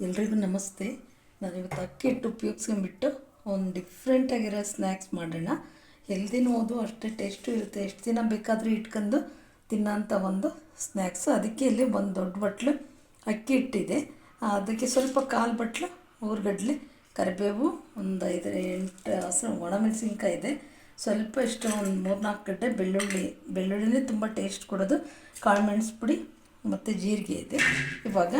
ಎಲ್ರಿಗೂ ನಮಸ್ತೆ. ನಾನು ಇವತ್ತು ಅಕ್ಕಿ ಹಿಟ್ಟು ಉಪಯೋಗಿಸ್ಕೊಂಡ್ಬಿಟ್ಟು ಒಂದು ಡಿಫ್ರೆಂಟಾಗಿರೋ ಸ್ನ್ಯಾಕ್ಸ್ ಮಾಡೋಣ. ಹೆಲ್ದಿನೂ ಓದು ಅಷ್ಟೇ ಟೇಸ್ಟು ಇರುತ್ತೆ. ಎಷ್ಟು ದಿನ ಬೇಕಾದರೂ ಇಟ್ಕೊಂಡು ತಿನ್ನೋಂಥ ಒಂದು ಸ್ನ್ಯಾಕ್ಸು ಅದಕ್ಕೆ ಇಲ್ಲಿ ಒಂದು ದೊಡ್ಡ ಬಟ್ಲು ಅಕ್ಕಿ ಹಿಟ್ಟಿದೆ. ಅದಕ್ಕೆ ಸ್ವಲ್ಪ ಕಾಲು ಬಟ್ಲು, ಊರುಗಡ್ಲೆ, ಕರಿಬೇವು, ಒಂದು ಐದರ ಎಂಟು, ಹಸಿರು ಒಣಮೆಣಸಿನ್ಕಾಯಿ ಇದೆ. ಸ್ವಲ್ಪ ಇಷ್ಟು ಒಂದು ಮೂರು ನಾಲ್ಕು ಗಡ್ಡೆ ಬೆಳ್ಳುಳ್ಳಿ. ಬೆಳ್ಳುಳ್ಳಿನೇ ತುಂಬ ಟೇಸ್ಟ್ ಕೊಡೋದು. ಕಾಳು ಮೆಣಸು ಪುಡಿ ಮತ್ತು ಜೀರಿಗೆ ಇದೆ. ಇವಾಗ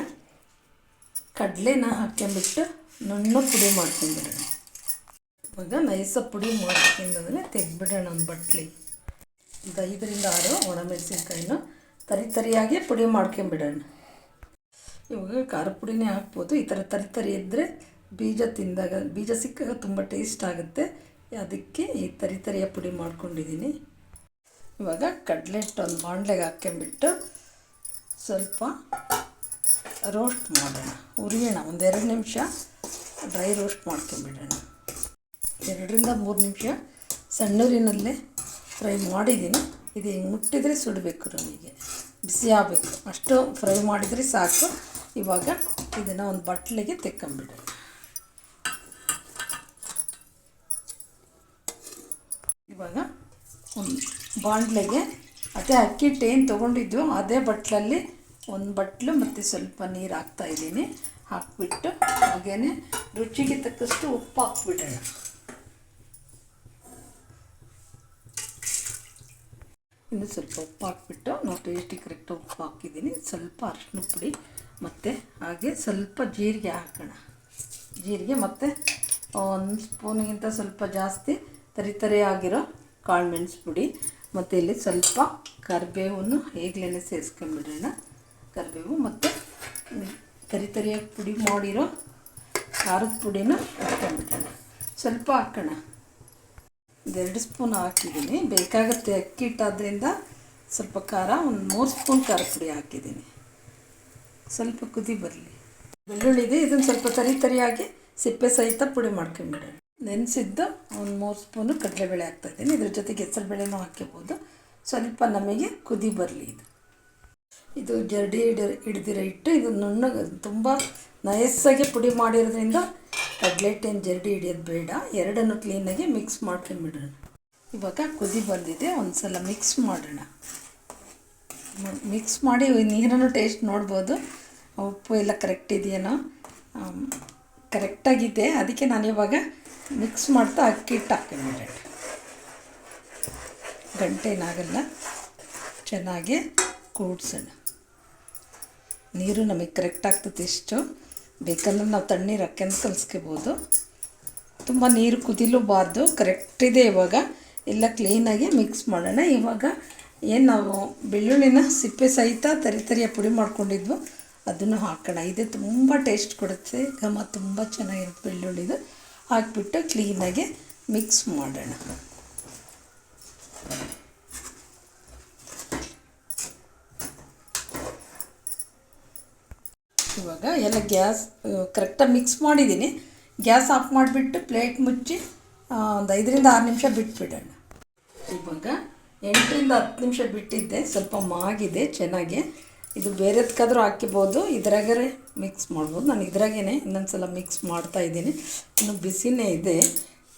ಕಡಲೆನ ಹಾಕ್ಕೊಂಬಿಟ್ಟು ನುಣ್ಣು ಪುಡಿ ಮಾಡ್ಕೊಂಡ್ಬಿಡೋಣ ಇವಾಗ ನೈಸ ಪುಡಿ ಮಾಡ್ಕೊಂಡಾದ್ರೆ ತೆಗ್ದುಬಿಡೋಣ ಒಂದು ಬಟ್ಲಿ. ಒಂದು ಐದರಿಂದ ಆರು ಒಣಮೆಣಸಿನ್ಕಾಯಿನ ತರಿ ತರಿಯಾಗಿ ಪುಡಿ ಮಾಡ್ಕೊಂಬಿಡೋಣ ಇವಾಗ ಖಾರ ಪುಡಿನೇ ಹಾಕ್ಬೋದು. ಈ ಥರ ತರಿ ತರಿ ಇದ್ದರೆ ಬೀಜ ತಿಂದಾಗ, ಬೀಜ ಸಿಕ್ಕಾಗ ತುಂಬ ಟೇಸ್ಟ್ ಆಗುತ್ತೆ. ಅದಕ್ಕೆ ಈ ತರಿ ತರಿಯ ಪುಡಿ ಮಾಡ್ಕೊಂಡಿದ್ದೀನಿ. ಇವಾಗ ಕಡಲೆ ಹಿಟ್ಟು ಒಂದು ಬಾಣಲೆಗೆ ಹಾಕ್ಕೊಂಬಿಟ್ಟು ಸ್ವಲ್ಪ ರೋಸ್ಟ್ ಮಾಡೋಣ. ಹುರಿಯೋಣ ಒಂದೆರಡು ನಿಮಿಷ ಡ್ರೈ ರೋಸ್ಟ್ ಮಾಡ್ಕೊಂಬಿಡೋಣ. ಎರಡರಿಂದ ಮೂರು ನಿಮಿಷ ಸಣ್ಣೂರಿನಲ್ಲೇ ಫ್ರೈ ಮಾಡಿದ್ದೀನಿ. ಇದು ಹಿಂಗೆ ಮುಟ್ಟಿದರೆ ಸುಡಬೇಕು ನಮಗೆ. ಬಿಸಿ ಆಗಬೇಕು. ಅಷ್ಟು ಫ್ರೈ ಮಾಡಿದರೆ ಸಾಕು. ಇವಾಗ ಇದನ್ನು ಒಂದು ಬಟ್ಲಿಗೆ ತೆಕ್ಕೊಂಬಿಡೋಣ. ಇವಾಗ ಒಂದು ಬಾಂಡ್ಲೆಗೆ ಅದೇ ಅಕ್ಕಿ ಹಿಟ್ಟು ಏನು ತೊಗೊಂಡಿದ್ವು ಅದೇ ಬಟ್ಲಲ್ಲಿ ಒಂದು ಬಟ್ಲು ಮತ್ತು ಸ್ವಲ್ಪ ನೀರು ಹಾಕ್ತಾ ಇದ್ದೀನಿ. ಹಾಕ್ಬಿಟ್ಟು ಹಾಗೇ ರುಚಿಗೆ ತಕ್ಕಷ್ಟು ಉಪ್ಪು ಹಾಕ್ಬಿಡೋಣ. ಇನ್ನು ಸ್ವಲ್ಪ ಉಪ್ಪು ಹಾಕ್ಬಿಟ್ಟು ನಾವು ಟೇಸ್ಟಿಗೆ ಕರೆಕ್ಟ್ ಉಪ್ಪು ಹಾಕಿದ್ದೀನಿ. ಸ್ವಲ್ಪ ಅರಿಶಿನ ಪುಡಿ ಮತ್ತು ಹಾಗೆ ಸ್ವಲ್ಪ ಜೀರಿಗೆ ಹಾಕೋಣ. ಜೀರಿಗೆ ಮತ್ತು ಒಂದು ಸ್ಪೂನಿಗಿಂತ ಸ್ವಲ್ಪ ಜಾಸ್ತಿ ತರಿ ತರಿ ಆಗಿರೋ ಕಾಳು ಮೆಣಸು ಪುಡಿ. ಮತ್ತು ಇಲ್ಲಿ ಸ್ವಲ್ಪ ಕರಿಬೇವನ್ನು ಈಗಲೇ ಸೇರಿಸ್ಕೊಂಬಿಡೋಣ ಕರಿಬೇವು ಮತ್ತು ತರಿ ತರಿಯಾಗಿ ಪುಡಿ ಮಾಡಿರೋ ಖಾರದ ಪುಡಿನ ಹಾಕ್ಕೊಂಬಿಡೋಣ ಸ್ವಲ್ಪ ಹಾಕೋಣ. ಎರಡು ಸ್ಪೂನ್ ಹಾಕಿದ್ದೀನಿ. ಬೇಕಾಗುತ್ತೆ ಅಕ್ಕಿ ಹಿಟ್ಟಾದ್ರಿಂದ ಸ್ವಲ್ಪ ಖಾರ, ಒಂದು ಮೂರು ಸ್ಪೂನ್ ಖಾರ ಪುಡಿ ಹಾಕಿದ್ದೀನಿ. ಸ್ವಲ್ಪ ಕುದಿ ಬರಲಿ. ಬೆಳ್ಳುಳ್ಳಿದೆ ಇದನ್ನು ಸ್ವಲ್ಪ ತರಿ ತರಿಯಾಗಿ ಸಿಪ್ಪೆ ಸಹಿತ ಪುಡಿ ಮಾಡ್ಕೊಂಬಿಡೋಣ. ನೆನೆಸಿದ್ದು ಒಂದು ಮೂರು ಸ್ಪೂನು ಕಡಲೆಬೇಳೆ ಹಾಕ್ತಾಯಿದ್ದೀನಿ ಇದ್ರ ಜೊತೆಗೆ ಹೆಸರುಬೇಳೆನೂ ಹಾಕ್ಕೋಬೋದು. ಸ್ವಲ್ಪ ನಮಗೆ ಕುದಿ ಬರಲಿ ಇದು. ಇದು ಜರಡಿ ಹಿಡಿ ಇಟ್ಟು ಇದು ನುಣ್ಣಗೆ ತುಂಬ ನಯಸ್ಸಾಗಿ ಪುಡಿ ಮಾಡಿರೋದ್ರಿಂದ ಕಡ್ಲೆಟ್ ಏನು ಜರಡಿ ಹಿಡಿಯೋದು ಬೇಡ. ಎರಡನ್ನು ಕ್ಲೀನಾಗಿ ಮಿಕ್ಸ್ ಮಾಡ್ಕೊಂಡ್ಬಿಡೋಣ ಇವಾಗ ಕುದಿ ಬಂದಿದೆ ಒಂದು ಸಲ ಮಿಕ್ಸ್ ಮಾಡೋಣ ಮಿಕ್ಸ್ ಮಾಡಿ ನೀರನ್ನು ಟೇಸ್ಟ್ ನೋಡ್ಬೋದು. ಉಪ್ಪು ಎಲ್ಲ ಕರೆಕ್ಟ್ ಇದೆಯೇನೋ? ಕರೆಕ್ಟಾಗಿದೆ ಅದಕ್ಕೆ ನಾನು ಇವಾಗ ಮಿಕ್ಸ್ ಮಾಡ್ತಾ ಅಕ್ಕಿ ಹಿಟ್ಟು ಗಂಟೆ ಏನಾಗಲ್ಲ ಚೆನ್ನಾಗಿ ಕೂಡ್ಸೋಣ. ನೀರು ನಮಗೆ ಕರೆಕ್ಟ್ ಆಗ್ತದೆ ಎಷ್ಟು ಬೇಕಂದ್ರೆ ನಾವು ತಣ್ಣೀರು ಹಾಕ್ಯಂದು ಕಲಿಸ್ಕೋಬೋದು. ತುಂಬ ನೀರು ಕುದಿಲೂಬಾರ್ದು ಕರೆಕ್ಟ್ ಇದೆ ಇವಾಗ. ಎಲ್ಲ ಕ್ಲೀನಾಗಿ ಮಿಕ್ಸ್ ಮಾಡೋಣ. ಇವಾಗ ಏನು ನಾವು ಬೆಳ್ಳುಳ್ಳಿನ ಸಿಪ್ಪೆ ಸಹಿತ ತರಿ ತರಿಯ ಪುಡಿ ಮಾಡ್ಕೊಂಡಿದ್ವು. ಅದನ್ನು ಹಾಕೋಣ. ಇದೆ ತುಂಬ ಟೇಸ್ಟ್ ಕೊಡುತ್ತೆ. ಘಮ ತುಂಬ ಚೆನ್ನಾಗಿರುತ್ತೆ ಬೆಳ್ಳುಳ್ಳಿದು. ಹಾಕಿಬಿಟ್ಟು ಕ್ಲೀನಾಗಿ ಮಿಕ್ಸ್ ಮಾಡೋಣ. ಇವಾಗ ಎಲ್ಲ ಗ್ಯಾಸ್ ಕರೆಕ್ಟಾಗಿ ಮಿಕ್ಸ್ ಮಾಡಿದ್ದೀನಿ. ಗ್ಯಾಸ್ ಆಫ್ ಮಾಡಿಬಿಟ್ಟು ಪ್ಲೇಟ್ ಮುಚ್ಚಿ ಒಂದು ಐದರಿಂದ ಆರು ನಿಮಿಷ ಬಿಟ್ಬಿಡೋಣ. ಇವಾಗ ಎಂಟರಿಂದ ಹತ್ತು ನಿಮಿಷ ಬಿಟ್ಟಿದ್ದೆ. ಸ್ವಲ್ಪ ಮಾಗಿದೆ, ಚೆನ್ನಾಗಿ. ಇದು ಬೇರೆದಕ್ಕಾದರೂ ಹಾಕಿಬೋದು. ಇದ್ರಾಗರೆ ಮಿಕ್ಸ್ ಮಾಡ್ಬೋದು. ನಾನು ಇದ್ರಾಗೇ ಇನ್ನೊಂದು ಸಲ ಮಿಕ್ಸ್ ಮಾಡ್ತಾ ಇದ್ದೀನಿ. ಇನ್ನು ಬಿಸಿನೇ ಇದೆ.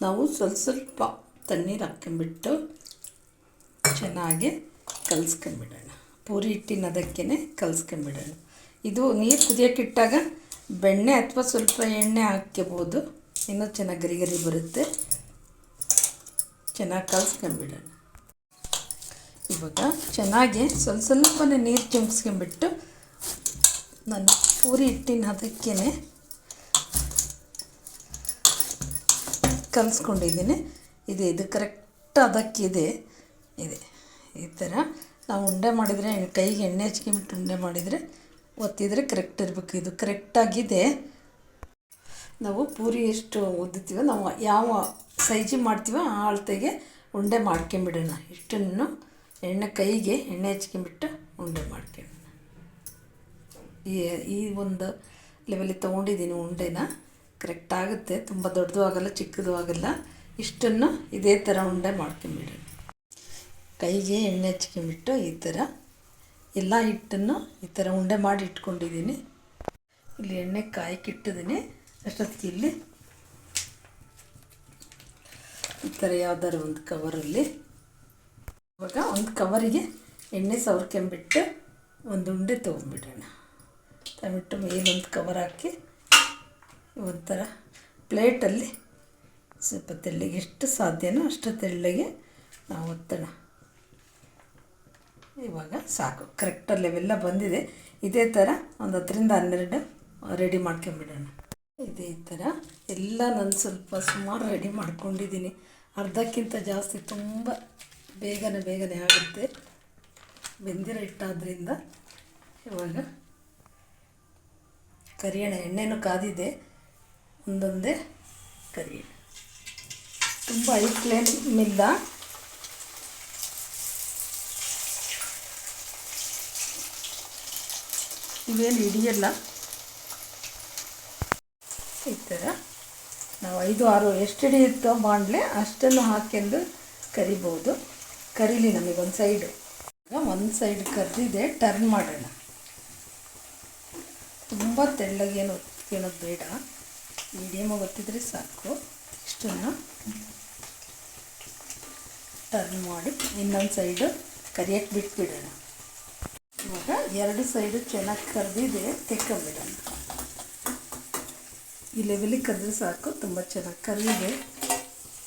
ನಾವು ಸ್ವಲ್ಪ ಸ್ವಲ್ಪ ತಣ್ಣೀರು ಹಾಕ್ಕೊಂಬಿಟ್ಟು ಚೆನ್ನಾಗಿ ಕಲಿಸ್ಕೊಂಬಿಡೋಣ ಪೂರಿ ಹಿಟ್ಟಿನ ಅದಕ್ಕೇ ಕಲಿಸ್ಕೊಂಬಿಡೋಣ ಇದು ನೀರು ಕುದಿಯೋಕ್ಕಿಟ್ಟಾಗ ಬೆಣ್ಣೆ ಅಥವಾ ಸ್ವಲ್ಪ ಎಣ್ಣೆ ಹಾಕ್ಕೋಬೋದು ಇನ್ನೂ ಚೆನ್ನಾಗಿ ಗರಿ ಗರಿ ಬರುತ್ತೆ. ಚೆನ್ನಾಗಿ ಕಲಿಸ್ಕೊಂಬಿಡೋಣ ಇವಾಗ ಚೆನ್ನಾಗಿ ಸ್ವಲ್ಪ ಸ್ವಲ್ಪನೇ ನೀರು ಚಿಮ್ಸ್ಕೊಂಬಿಟ್ಟು ನಾನು ಪೂರಿ ಹಿಟ್ಟಿನ ಅದಕ್ಕೇ ಕಲಿಸ್ಕೊಂಡಿದ್ದೀನಿ. ಇದೆ ಇದು ಕರೆಕ್ಟ್ ಅದಕ್ಕಿದೆ ಇದೆ. ಈ ಥರ ನಾವು ಉಂಡೆ ಮಾಡಿದರೆ, ಕೈಗೆ ಎಣ್ಣೆ ಹಚ್ಕೊಂಬಿಟ್ಟು ಉಂಡೆ ಮಾಡಿದರೆ ಒತ್ತಿದರೆ ಕರೆಕ್ಟ್ ಇರಬೇಕು ಇದು. ಕರೆಕ್ಟಾಗಿದೆ ನಾವು ಪೂರಿ ಎಷ್ಟು ಉದ್ದುತ್ತೀವೋ ನಾವು ಯಾವ ಸೈಜಿ ಮಾಡ್ತೀವೋ ಆ ಅಳತೆಗೆ ಉಂಡೆ ಮಾಡ್ಕೊಂಬಿಡೋಣ. ಇಷ್ಟನ್ನು ಎಣ್ಣೆ ಕೈಗೆ ಎಣ್ಣೆ ಹಚ್ಕೊಂಬಿಟ್ಟು ಉಂಡೆ ಮಾಡ್ಕೊಂಡು ಈ ಈ ಒಂದು ಲೆವೆಲಿಗೆ ತೊಗೊಂಡಿದ್ದೀನಿ ಉಂಡೆನ. ಕರೆಕ್ಟ್ ಆಗುತ್ತೆ. ತುಂಬ ದೊಡ್ಡದು ಆಗಲ್ಲ, ಚಿಕ್ಕದು ಆಗಲ್ಲ. ಇಷ್ಟನ್ನು ಇದೇ ಥರ ಉಂಡೆ ಮಾಡ್ಕೊಂಬಿಡೋಣ. ಕೈಗೆ ಎಣ್ಣೆ ಹಚ್ಕೊಂಬಿಟ್ಟು ಈ ಥರ ಎಲ್ಲ ಹಿಟ್ಟನ್ನು ಈ ಥರ ಉಂಡೆ ಮಾಡಿ ಇಟ್ಕೊಂಡಿದ್ದೀನಿ. ಇಲ್ಲಿ ಎಣ್ಣೆ ಕಾಯಕ್ಕಿಟ್ಟಿದ್ದೀನಿ ಅಷ್ಟೊತ್ತಿಗೆ ಇಲ್ಲಿ ಈ ಥರ ಯಾವ್ದಾದ್ರು ಒಂದು ಕವರಲ್ಲಿ ಇವಾಗ ಒಂದು ಕವರಿಗೆ ಎಣ್ಣೆ ಸವರ್ಕೊಂಬಿಟ್ಟು ಒಂದು ಉಂಡೆ ತೊಗೊಂಡ್ಬಿಡೋಣ. ತಗೊಂಬಿಟ್ಟು ಮೇಲೊಂದು ಕವರ್ ಹಾಕಿ ಒಂಥರ ಪ್ಲೇಟಲ್ಲಿ ಸ್ವಲ್ಪ ತೆಳ್ಳಗೆ ಎಷ್ಟು ಸಾಧ್ಯನೋ ಅಷ್ಟು ತೆಳ್ಳಗೆ ನಾವು ಒತ್ತೋಣ. ಇವಾಗ ಸಾಕು. ಕರೆಕ್ಟಾಗಿ ಲೆವೆಲ್ಲ ಬಂದಿದೆ. ಇದೇ ಥರ ಒಂದು ಹತ್ತರಿಂದ ಹನ್ನೆರಡು ರೆಡಿ ಮಾಡ್ಕೊಂಬಿಡೋಣ. ಇದೇ ಥರ ಎಲ್ಲ ನಾನು ಸ್ವಲ್ಪ ಸುಮಾರು ರೆಡಿ ಮಾಡ್ಕೊಂಡಿದ್ದೀನಿ ಅರ್ಧಕ್ಕಿಂತ ಜಾಸ್ತಿ ತುಂಬ ಬೇಗನೆ ಬೇಗನೆ ಆಗುತ್ತೆ. ಬೆಂದಿರೋ ಹಿಟ್ಟಾದ್ರಿಂದ ಇವಾಗ ಕರಿಯೋಣ ಎಣ್ಣೆನೂ ಕಾದಿದೆ. ಒಂದೊಂದೇ ಕರಿಯೋಣ. ತುಂಬ ಹೈ ಫ್ಲೇಮ್ ಇವೇನು ಹಿಡಿಯಲ್ಲ. ಈ ಥರ ನಾವು ಐದು, ಆರು ಎಷ್ಟು ಹಿಡಿಯುತ್ತೋ ಬಾಣಲೆ ಅಷ್ಟನ್ನು ಹಾಕೆಂದು ಕರಿಬೋದು. ಕರೀಲಿ ನಮಗೆ ಒಂದು ಸೈಡು ಒಂದು ಸೈಡ್ ಕರೆದಿದೆ ಟರ್ನ್ ಮಾಡೋಣ. ತುಂಬ ತೆಳ್ಳಗೇನು ಒತ್ಕೊಳ್ಳೋದು ಬೇಡ. ಮೀಡಿಯಮಾಗಿ ಒತ್ತಿದ್ರೆ ಸಾಕು. ಇಷ್ಟನ್ನು ಟರ್ನ್ ಮಾಡಿ ಇನ್ನೊಂದು ಸೈಡು ಕರಿಯಕ್ಕೆ ಬಿಟ್ಬಿಡೋಣ. ಇವಾಗ ಎರಡು ಸೈಡು ಚೆನ್ನಾಗಿ ಕರೆದಿದೆ, ತೆಕ್ಕೊಂಬಿಡೋಣ. ಈ ಲೆವೆಲಿಗೆ ಕರೆದ್ರೆ ಸಾಕು, ತುಂಬ ಚೆನ್ನಾಗಿ ಕರಿದೆ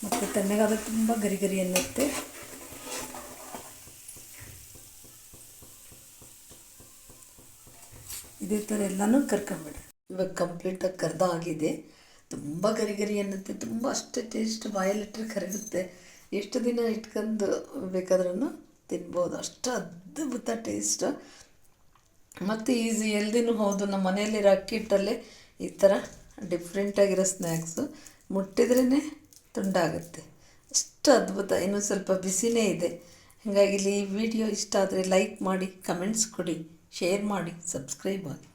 ಮತ್ತು ತಣ್ಣಗಾದ ತುಂಬ ಗರಿ ಗರಿ ಅನ್ನತ್ತೆ ಇದೇ ಥರ ಎಲ್ಲನೂ ಕರ್ಕೊಂಬಿಡ. ಇವಾಗ ಕಂಪ್ಲೀಟಾಗಿ ಕರ್ದ ಆಗಿದೆ. ತುಂಬ ಗರಿ ಗರಿ ಅನ್ನತ್ತೆ ತುಂಬ ಅಷ್ಟೇ ಟೇಸ್ಟ್ ಬಾಯಲ್ಲಿಟ್ಟರೆ ಕರಗುತ್ತೆ. ಎಷ್ಟು ದಿನ ಇಟ್ಕೊಂಡು ಬೇಕಾದ್ರೂ ತಿನ್ಬೋದು. ಅಷ್ಟು ಅದ್ಭುತ ಟೇಸ್ಟ್ ಮತ್ತು ಈಸಿ ಎಲ್ದಿನೂ ಹೌದು, ನಮ್ಮ ಮನೆಯಲ್ಲಿರೋ ಅಕ್ಕಿ ಹಿಟ್ಟಲ್ಲೇ ಈ ಥರ ಡಿಫ್ರೆಂಟಾಗಿರೋ ಸ್ನ್ಯಾಕ್ಸು ಮುಟ್ಟಿದ್ರೇ ತುಂಡಾಗುತ್ತೆ. ಅಷ್ಟು ಅದ್ಭುತ. ಇನ್ನೂ ಸ್ವಲ್ಪ ಬಿಸಿನೇ ಇದೆ. ಹಾಗಾಗಿ ಈ ವಿಡಿಯೋ ಇಷ್ಟ ಆದರೆ ಲೈಕ್ ಮಾಡಿ ಕಮೆಂಟ್ಸ್ ಕೊಡಿ ಶೇರ್ ಮಾಡಿ ಸಬ್ಸ್ಕ್ರೈಬ್ ಆಗಿ